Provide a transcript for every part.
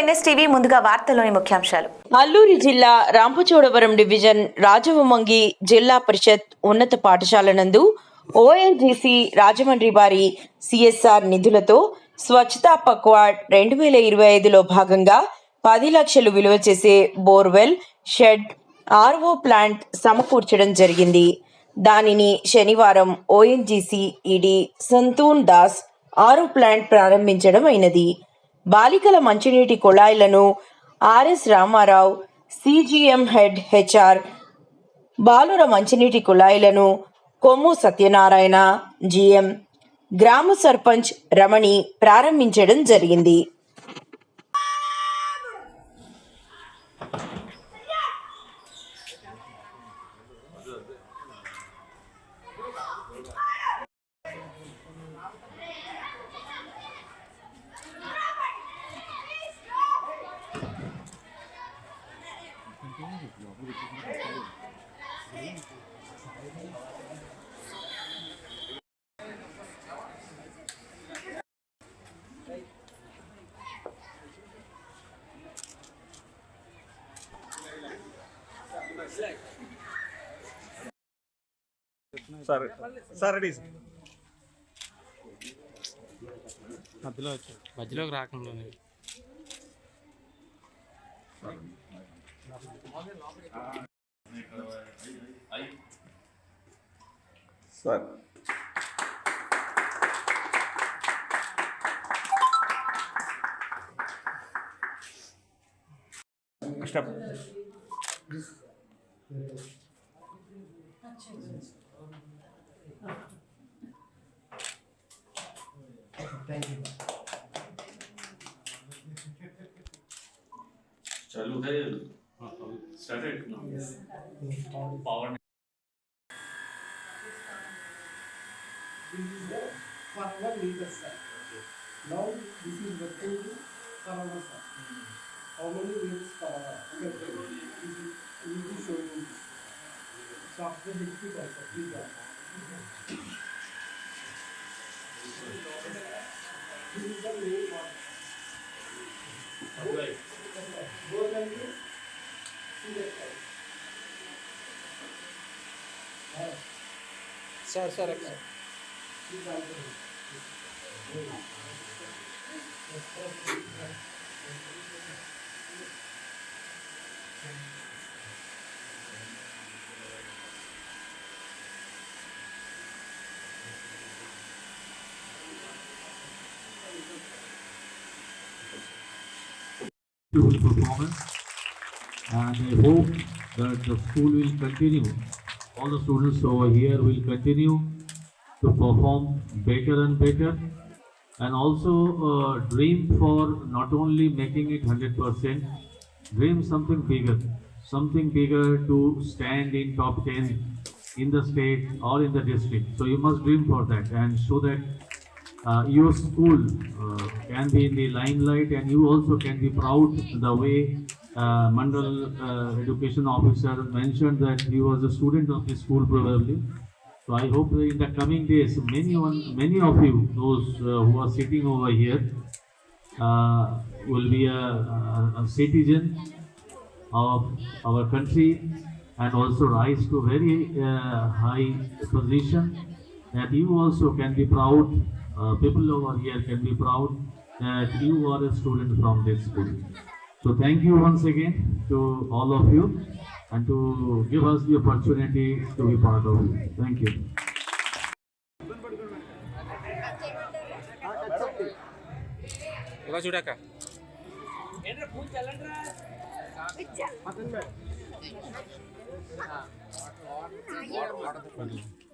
NSTV ముందుగా వార్తల్లోని ముఖ్యాంశాలు. అల్లూరి జిల్లా రాంపచోడవరం డివిజన్ రాజవమంగి జిల్లా పరిషత్ ఉన్నత పాఠశాల నందు ఓఎన్జీసీ రాజమండ్రి వారి సిఎస్ఆర్ నిధులతో స్వచ్ఛతా పక్వాడ్ రెండు వేల ఇరవై ఐదులో భాగంగా పది లక్షలు విలువ చేసే బోర్వెల్ షెడ్ ఆర్ఓ ప్లాంట్ సమకూర్చడం జరిగింది. దానిని శనివారం ఓఎన్జీసీ ఈడీ సంతూన్ దాస్ ఆరో ప్లాంట్ ప్రారంభించడం అయినది. బాలికల మంచినీటి కుళాయిలను RS Ramarao CGM head HR బాలుర మంచినీటి కుళాయిలను కొమ్ము సత్యనారాయణ జిఎం గ్రామ సర్పంచ్ రమణి ప్రారంభించడం జరిగింది. Sir sir ready. మధ్యలో వచ్చి. మధ్యలోకి రాకుండా sir. Step kanalımız var. Almanı üyemiz kanalına var. Bizim ilginç oyunumuz. Sahte hektik olsa bir daha. Bizden bir oyun var. Bu önemli. Şimdi Evet. Ser ser. Güzel. Güzel. good performance and I hope that the school will continue, all the students over here will continue to perform better and better. And also uh, dream for not only making it hundred percent, dream something bigger, something bigger to stand in top ten in the state or in the district. So you must dream for that and so that uh, your school uh, can be in the limelight and you also can be proud the way uh, Mandal uh, education officer mentioned that he was a student of the school probably. So I hope in the coming days, many one, many of you, those uh, who are sitting over here, uh, will be a, a, a citizen of our country and also rise to very uh, high position that you also can be proud uh, people over here can be proud that you are a student from this school. So thank you once again to all of you and to give us the opportunity to be part of it thank you ఇలా చూడాక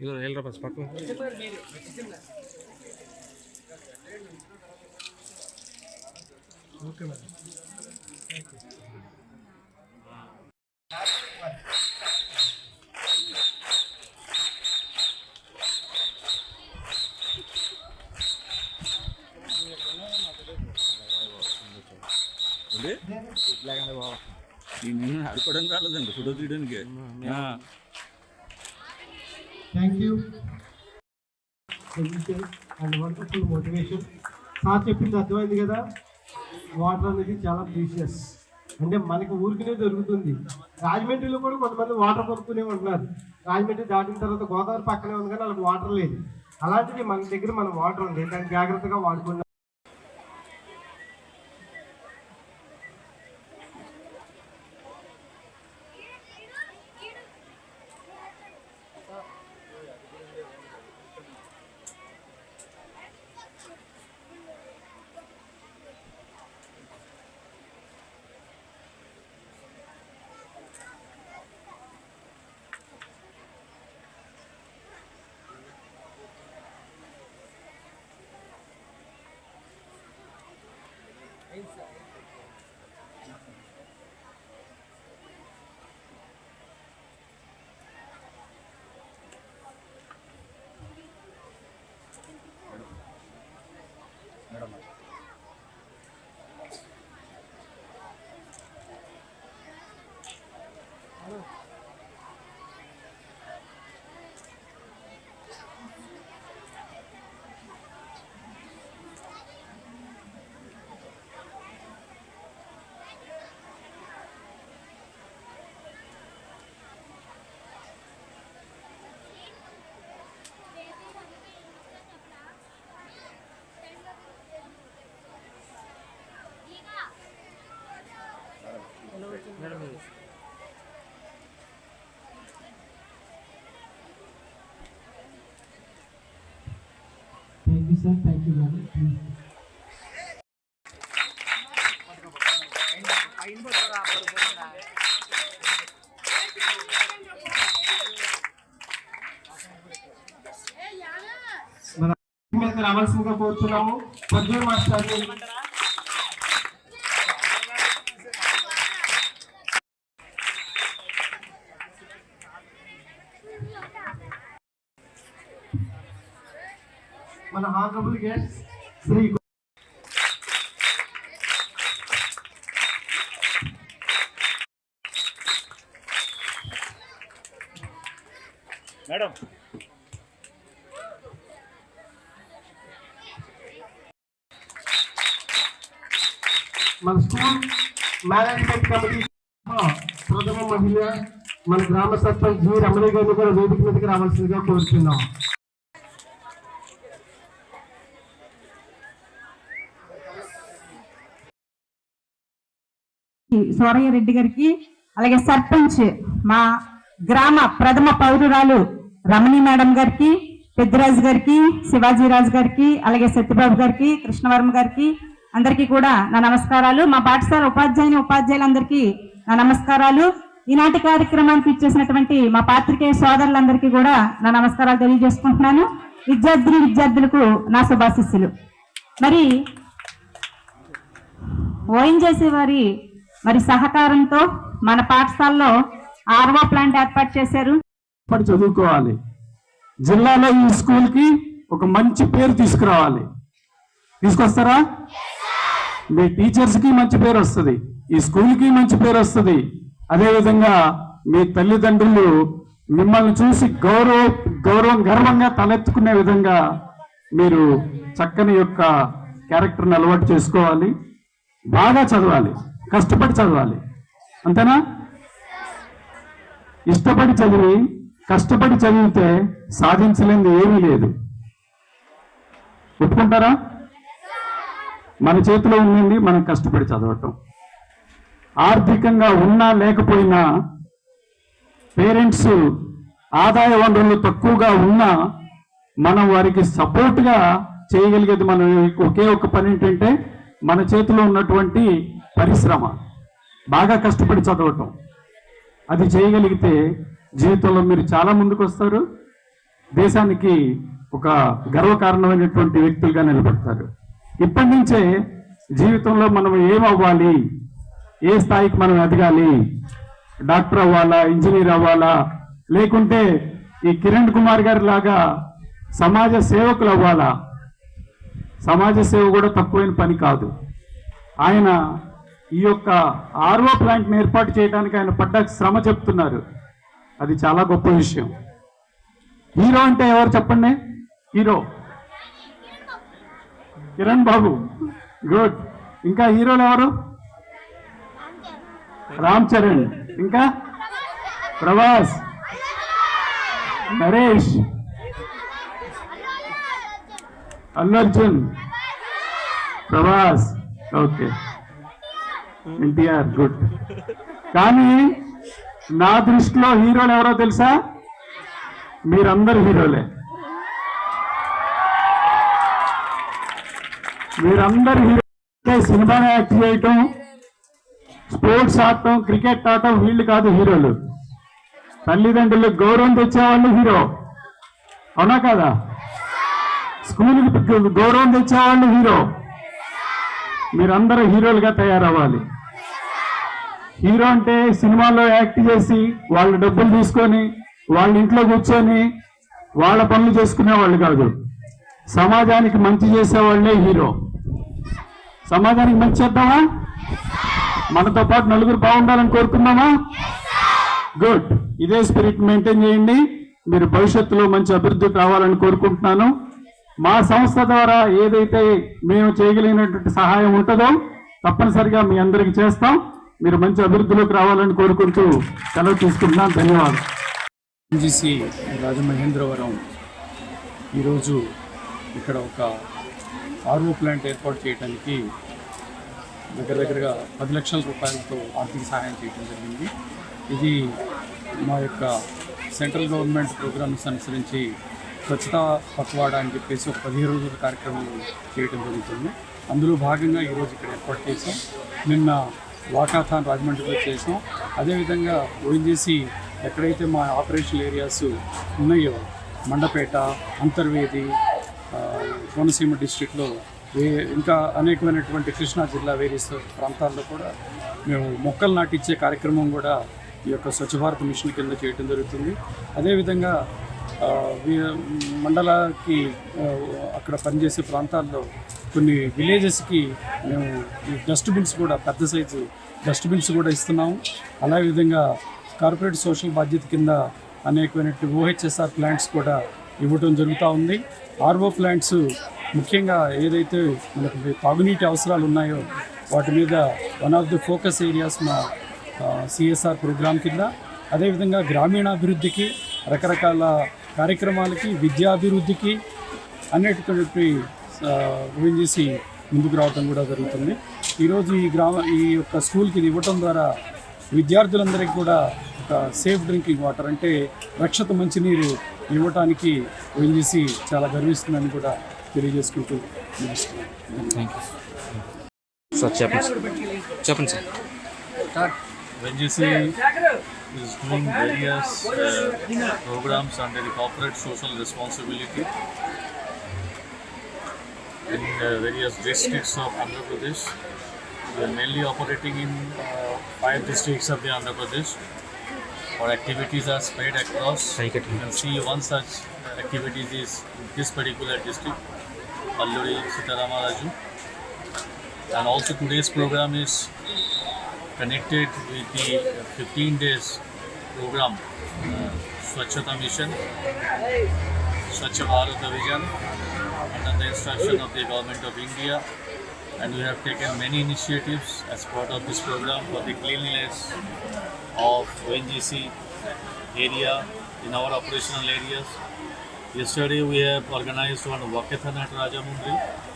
ఇదో వెళ్ళరా bus పక్కన నేను ఆడుకోవడం రాలేదండి photo తీయడానికి. Thank you and wonderful motivation sir చెప్పింది అర్థమైంది కదా? వాటర్ అనేది చాలా ప్రీషియస్ అంటే మనకి ఊరికినే దొరుకుతుంది. రాజమండ్రిలో కూడా కొంతమంది వాటర్ కొనుక్కునే ఉంటున్నారు. రాజమండ్రి దాటిన తర్వాత గోదావరి పక్కనే ఉంది కానీ వాళ్ళకి వాటర్ లేదు. అలాంటిది మన దగ్గర మన వాటర్ ఉంది దాన్ని జాగ్రత్తగా వాడుకున్నాం thank you sir thank you madam మన రావాల్సిందిగా కోరుతున్నాము. పద్మ మాస్టర్ మన హానరబుల్ గెస్ట్ శ్రీ మేడం మన స్కూల్ మేనేజ్మెంట్ కమిటీ ప్రథమ మహిళ మన గ్రామ సర్పంచ్ జి రమణి గారిని కూడా వేదిక మీదకి రావాల్సిందిగా కోరుతున్నాం సోరయ్య రెడ్డి గారికి అలాగే సర్పంచ్ మా గ్రామ ప్రథమ పౌరురాలు రమణి మేడం గారికి పెద్దిరాజు గారికి శివాజీరాజు గారికి అలాగే సత్యబాబు గారికి కృష్ణవర్మ గారికి అందరికీ కూడా నా నమస్కారాలు. మా పాఠశాల ఉపాధ్యాయుని ఉపాధ్యాయులందరికీ నా నమస్కారాలు. ఈనాటి కార్యక్రమానికి ఇచ్చేసినటువంటి మా పాత్రికేయ సోదరులందరికీ కూడా నా నమస్కారాలు తెలియజేసుకుంటున్నాను. విద్యార్థిని విద్యార్థులకు నా శుభాశిస్సులు. మరి ఓఎన్జేసీ వారి మరి సహకారంతో మన పాఠశాలలో ఆర్వో ప్లాంట్ ఏర్పాటు చేశారు. ఇప్పుడు చదువుకోవాలి. జిల్లాలో ఈ స్కూల్కి ఒక మంచి పేరు తీసుకురావాలి. తీసుకొస్తారా? మీ టీచర్స్కి మంచి పేరు వస్తుంది. ఈ స్కూల్కి మంచి పేరు వస్తుంది. అదేవిధంగా మీ తల్లిదండ్రులు మిమ్మల్ని చూసి గౌరవ గౌరవం గర్వంగా తలెత్తుకునే విధంగా మీరు చక్కని యొక్క క్యారెక్టర్ని అలవాటు చేసుకోవాలి. బాగా చదవాలి కష్టపడి చదవాలి. అంతేనా? ఇష్టపడి చదివి కష్టపడి చదివితే సాధించలేనిది ఏమీ లేదు. ఒప్పుకుంటారా? మన చేతిలో ఉండింది మనం కష్టపడి చదవటం. ఆర్థికంగా ఉన్నా లేకపోయినా పేరెంట్స్ ఆదాయ వనరులు తక్కువగా ఉన్నా మనం వారికి సపోర్ట్గా చేయగలిగేది మనం ఒకే ఒక పని ఏంటంటే మన చేతిలో ఉన్నటువంటి పరిశ్రమ. బాగా కష్టపడి చదవటం. అది చేయగలిగితే జీవితంలో మీరు చాలా ముందుకు వస్తారు దేశానికి ఒక గర్వకారణమైనటువంటి వ్యక్తులుగా నిలబడతారు. ఇప్పటి నుంచే జీవితంలో మనం ఏమవ్వాలి? ఏ స్థాయికి మనం ఎదగాలి? డాక్టర్ అవ్వాలా? ఇంజనీర్ అవ్వాలా? లేకుంటే ఈ కిరణ్ కుమార్ గారి లాగా సమాజ సేవకులు అవ్వాలా? సమాజ సేవ కూడా తక్కువైన పని కాదు. ఆయన ఈ యొక్క ఆర్ఓ ప్లాంట్ని ఏర్పాటు చేయడానికి ఆయన పడ్డ శ్రమ చెప్తున్నారు. అది చాలా గొప్ప విషయం. హీరో అంటే ఎవరు చెప్పండి? హీరో. కిరణ్ బాబు. గుడ్. ఇంకా హీరోలు ఎవరు? రామ్ చరణ్. ఇంకా? Prabhas. Naresh. Allu Arjun. Prabhas. Okay. NTR good. కానీ నా దృష్టిలో హీరోలు ఎవరో తెలుసా? మీరందరు హీరోలే. మీరందరు హీరో సినిమాని యాక్ట్ చేయటం స్పోర్ట్స్ ఆడటం క్రికెట్ ఆడటం వీళ్ళు కాదు హీరోలు. తల్లిదండ్రులకు గౌరవం తెచ్చేవాళ్ళు హీరో. అవునా కాదా? స్కూల్కి గౌరవం తెచ్చేవాళ్ళు హీరో. మీరందరూ హీరోలుగా తయారవ్వాలి. హీరో అంటే సినిమాలో యాక్ట్ చేసి వాళ్ళ డబ్బులు తీసుకొని వాళ్ళ ఇంట్లో కూర్చొని వాళ్ళ పనులు చేసుకునే వాళ్ళు కాదు. సమాజానికి మంచి చేసేవాళ్ళే హీరో. సమాజానికి మంచి చేద్దామా? మనతో పాటు నలుగురు బాగుండాలని కోరుకుందామా? గుడ్ ఇదే స్పిరిట్ మెయింటైన్ చేయండి. మీరు భవిష్యత్తులో మంచి అభివృద్ధి కావాలని కోరుకుంటున్నాను. మా సంస్థ ద్వారా ఏదైతే మేము చేయగలిగినటువంటి సహాయం ఉంటుందో తప్పనిసరిగా మీ అందరికి చేస్తాం. మీరు మంచి అభివృద్ధిలోకి రావాలని కోరుకుంటూ సెలవు తీసుకుంటున్నాను ధన్యవాదాలు. ఎంజీసీ రాజమహేంద్రవరం ఈరోజు ఇక్కడ ఒక ఆర్ఓ ప్లాంట్ ఏర్పాటు చేయడానికి దగ్గర దగ్గరగా పది లక్షల రూపాయలతో ఆర్థిక సహాయం చేయడం జరిగింది. ఇది మా యొక్క సెంట్రల్ గవర్నమెంట్ ప్రోగ్రామ్స్ అనుసరించి స్వచ్ఛత పక్వాడ అని చెప్పేసి ఒక పదిహేను రోజుల కార్యక్రమం చేయడం జరుగుతుంది. అందులో భాగంగా ఈరోజు ఇక్కడ ఏర్పాటు చేసాం నిన్న వాకాథాన్ రాజమండ్రిలో చేసాం అదేవిధంగా ఓఎన్జీసీ ఎక్కడైతే మా ఆపరేషనల్ ఏరియాస్ ఉన్నాయో మండపేట అంతర్వేది కోనసీమ డిస్ట్రిక్ట్లో వే ఇంకా అనేకమైనటువంటి కృష్ణా జిల్లా వేరియస్ ప్రాంతాల్లో కూడా మేము మొక్కలు నాటించే కార్యక్రమం కూడా ఈ యొక్క స్వచ్ఛ భారత్ మిషన్ కింద చేయడం జరుగుతుంది. అదేవిధంగా మండలానికి అక్కడ పనిచేసే ప్రాంతాల్లో కొన్ని విలేజెస్కి మేము ఈ డస్ట్బిన్స్ కూడా పెద్ద సైజు డస్ట్బిన్స్ కూడా ఇస్తున్నాము. అలాగే విధంగా కార్పొరేట్ సోషల్ బాధ్యత కింద అనేకమైనటువంటి ఓహెచ్ఎస్ఆర్ ప్లాంట్స్ కూడా ఇవ్వటం జరుగుతూ ఉంది. ఆర్ఓ ప్లాంట్స్ ముఖ్యంగా ఏదైతే మనకు తాగునీటి అవసరాలు ఉన్నాయో వాటి మీద one of the focus areas మా సిఎస్ఆర్ ప్రోగ్రామ్ కింద. అదేవిధంగా గ్రామీణాభివృద్ధికి రకరకాల కార్యక్రమాలకి విద్యాభివృద్ధికి అన్నిటికీ చేసి ముందుకు రావడం కూడా జరుగుతుంది. ఈరోజు ఈ గ్రామ ఈ యొక్క స్కూల్కి ఇది ఇవ్వటం ద్వారా విద్యార్థులందరికీ కూడా ఒక సేఫ్ డ్రింకింగ్ వాటర్ అంటే రక్షిత మంచినీరు ఇవ్వటానికి ఓఎన్జీసీ చాలా గర్విస్తుందని కూడా తెలియజేసుకుంటూ ముగిస్తున్నాను థ్యాంక్ యూ సార్ చెప్పండి. సార్ చెప్పండి sir NGC is doing various uh, programs under the corporate social responsibility in uh, various districts of Andhra Pradesh. We are mainly operating in uh, five districts of the Andhra Pradesh. Our activities are spread across. You. Can see one such activity is in this particular district, Alluri Sitarama Raju. And also today's program is connected with the 15 days program uh, Swachhata Mission, Swachh Bharat under the instruction of the Government of India and we have taken many initiatives as part of this program for the cleanliness of ONGC area in our operational areas. Yesterday we have organized one walkathon at Rajamundri.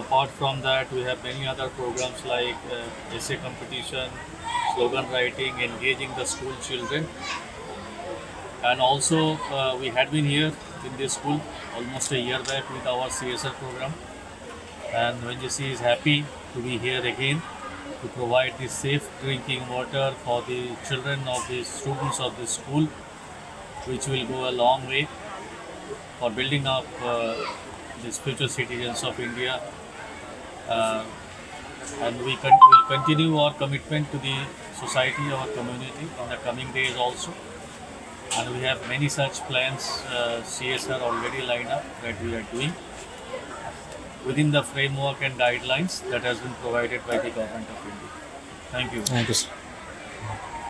Apart from that, we have many other programs like uh, essay competition, slogan writing, engaging the school children. And also, uh, we had been here in this school almost a year back with our CSR program. And ONGC is happy to be here again to provide the safe drinking water for the children of the students of this school, which will go a long way for building up uh, these future citizens of India. Uh, and we con- will continue our commitment to the society, our community in the coming days also. And we have many such plans, uh, CSR already lined up that we are doing within the framework and guidelines that has been provided by the government of India. Thank you. Thank you, sir.